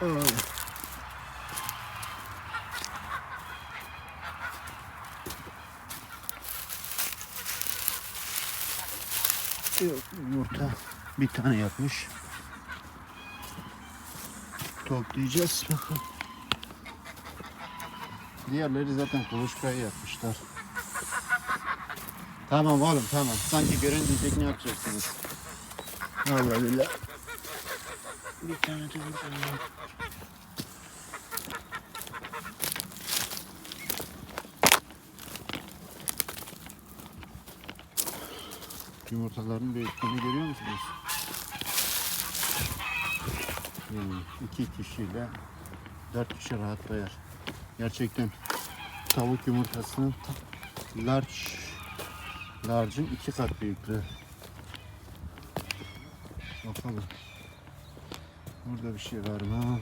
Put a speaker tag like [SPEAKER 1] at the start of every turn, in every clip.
[SPEAKER 1] Yok yumurta bir tane yapmış. Toplayacağız bakalım. Diğerleri zaten kuluçkayı yapmışlar. Tamam oğlum tamam. Sanki gören diyecek ne yapacaksınız? Allah billah. Bir tane de burada var. Yumurtaların büyüklüğünü görüyor musunuz? Yani iki kişiyle dört kişi rahat doyar. Gerçekten tavuk yumurtasının ta- large large'ın iki kat büyüklüğü. Bakalım. Burada bir şey var mı?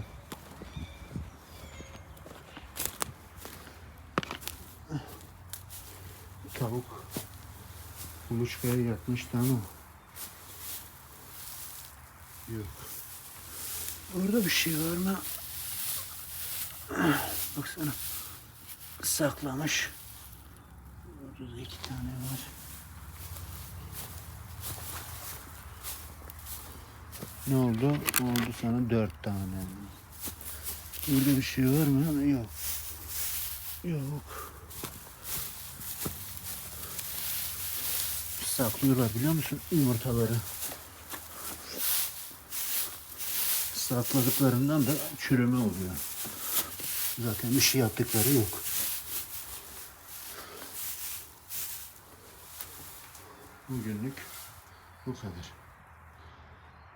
[SPEAKER 1] Tavuk kuluçkaya yatmıştı ama yok. Orada bir şey var mı? Baksana. Saklamış. Orada da iki tane var. Ne oldu? Oldu sana dört tane. Burada bir şey var mı? Yok. Yok. Saklıyorlar biliyor musun yumurtaları? Sakladıklarından da çürüme oluyor. Zaten bir şey yaptıkları yok. Bugünlük bu kadar.